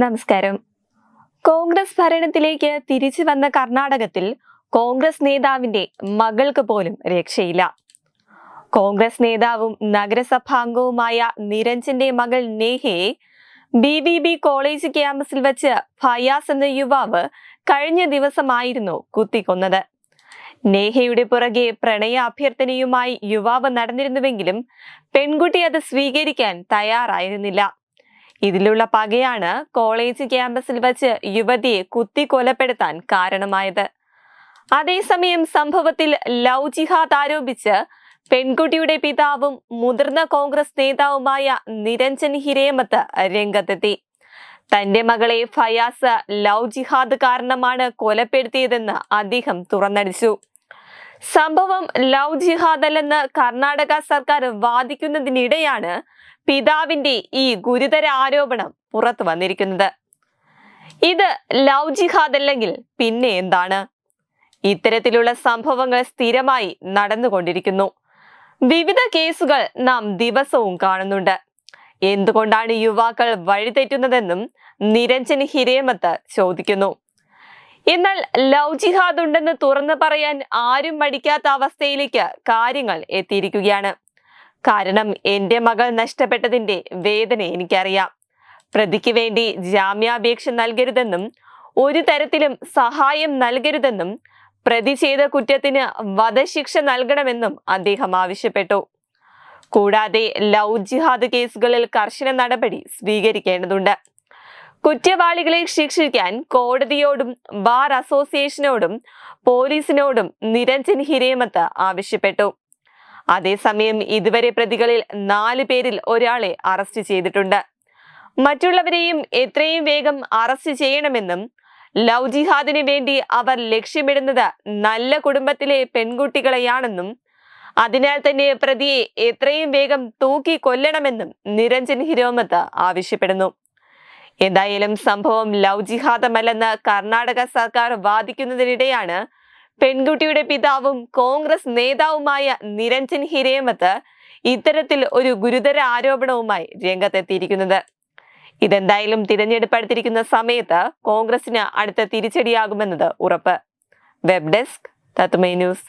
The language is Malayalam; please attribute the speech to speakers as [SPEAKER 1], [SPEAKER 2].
[SPEAKER 1] നമസ്കാരം. കോൺഗ്രസ് ഭരണത്തിലേക്ക് തിരിച്ചു വന്ന കർണാടകത്തിൽ കോൺഗ്രസ് നേതാവിന്റെ മകൾക്ക് പോലും രക്ഷയില്ല. കോൺഗ്രസ് നേതാവും നഗരസഭാംഗവുമായ നിരഞ്ജന്റെ മകൾ നേഹയെ ബി ബി ബി കോളേജ് ക്യാമ്പസിൽ വെച്ച് ഫയാസ് എന്ന യുവാവ് കഴിഞ്ഞ ദിവസമായിരുന്നു കുത്തിക്കൊന്നത്. നേഹയുടെ പുറകെ പ്രണയ അഭ്യർത്ഥനയുമായി യുവാവ് നടന്നിരുന്നുവെങ്കിലും പെൺകുട്ടി അത് സ്വീകരിക്കാൻ തയ്യാറായിരുന്നില്ല. ഇതിലുള്ള പകയാണ് കോളേജ് ക്യാമ്പസിൽ വച്ച് യുവതിയെ കുത്തി കൊലപ്പെടുത്താൻ കാരണമായത്. അതേസമയം സംഭവത്തിൽ ലവ് ജിഹാദ് ആരോപിച്ച് പെൺകുട്ടിയുടെ പിതാവും മുതിർന്ന കോൺഗ്രസ് നേതാവുമായ നിരഞ്ജൻ ഹിരേമത്ത് രംഗത്തെത്തി. തന്റെ മകളെ ഫയാസ് ലവ് ജിഹാദ് കാരണമാണ് കൊലപ്പെടുത്തിയതെന്ന് അദ്ദേഹം തുറന്നടിച്ചു. സംഭവം ലവ് ജിഹാദ് അല്ലെന്ന് കർണാടക സർക്കാർ വാദിക്കുന്നതിനിടെയാണ് പിതാവിന്റെ ഈ ഗുരുതര ആരോപണം പുറത്തു വന്നിരിക്കുന്നത്. ഇത് ലവ് ജിഹാദ് അല്ലെങ്കിൽ പിന്നെ എന്താണ്? ഇത്തരത്തിലുള്ള സംഭവങ്ങൾ സ്ഥിരമായി നടന്നുകൊണ്ടിരിക്കുന്നു. വിവിധ കേസുകൾ നാം ദിവസവും കാണുന്നുണ്ട്. എന്തുകൊണ്ടാണ് യുവാക്കൾ വഴിതെറ്റുന്നതെന്നും നിരഞ്ജൻ ഹിരേമത്ത് ചോദിക്കുന്നു. എന്നാൽ ലവ് ജിഹാദ് ഉണ്ടെന്ന് തുറന്നു പറയാൻ ആരും മടിക്കാത്ത അവസ്ഥയിലേക്ക് കാര്യങ്ങൾ എത്തിയിരിക്കുകയാണ്. കാരണം എന്റെ മകൾ നഷ്ടപ്പെട്ടതിന്റെ വേദന എനിക്കറിയാം. പ്രതിക്ക് വേണ്ടി ജാമ്യാപേക്ഷ നൽകരുതെന്നും ഒരു തരത്തിലും സഹായം നൽകരുതെന്നും പ്രതി ചെയ്ത കുറ്റത്തിന് വധശിക്ഷ നൽകണമെന്നും അദ്ദേഹം ആവശ്യപ്പെട്ടു. കൂടാതെ ലവ് ജിഹാദ് കേസുകളിൽ കർശന നടപടി സ്വീകരിക്കേണ്ടതുണ്ട്. കുറ്റവാളികളെ ശിക്ഷിക്കാൻ കോടതിയോടും ബാർ അസോസിയേഷനോടും പോലീസിനോടും നിരഞ്ജൻ ഹിരേമത്ത് ആവശ്യപ്പെട്ടു. അതേസമയം ഇതുവരെ പ്രതികളിൽ നാല് പേരിൽ ഒരാളെ അറസ്റ്റ് ചെയ്തിട്ടുണ്ട്. മറ്റുള്ളവരെയും എത്രയും വേഗം അറസ്റ്റ് ചെയ്യണമെന്നും ലവ് ജിഹാദിന് വേണ്ടി അവർ ലക്ഷ്യമിടുന്നത് നല്ല കുടുംബത്തിലെ പെൺകുട്ടികളെയാണെന്നും അതിനാൽ തന്നെ പ്രതിയെ എത്രയും വേഗം തൂക്കി കൊല്ലണമെന്നും നിരഞ്ജൻ ഹിരോമത്ത് ആവശ്യപ്പെടുന്നു. എന്തായാലും സംഭവം ലവ് ജിഹാദമല്ലെന്ന് കർണാടക സർക്കാർ വാദിക്കുന്നതിനിടെയാണ് പെൺകുട്ടിയുടെ പിതാവും കോൺഗ്രസ് നേതാവുമായ നിരഞ്ജൻ ഹിരേമത്ത് ഇത്തരത്തിൽ ഒരു ഗുരുതര ആരോപണവുമായി രംഗത്തെത്തിയിരിക്കുന്നത്. ഇതെന്തായാലും തിരഞ്ഞെടുപ്പ് അടുത്തിരിക്കുന്ന സമയത്ത് കോൺഗ്രസിന് അടുത്ത തിരിച്ചടിയാകുമെന്നത് ഉറപ്പ്. വെബ് ഡെസ്ക് തത്മൈ ന്യൂസ്.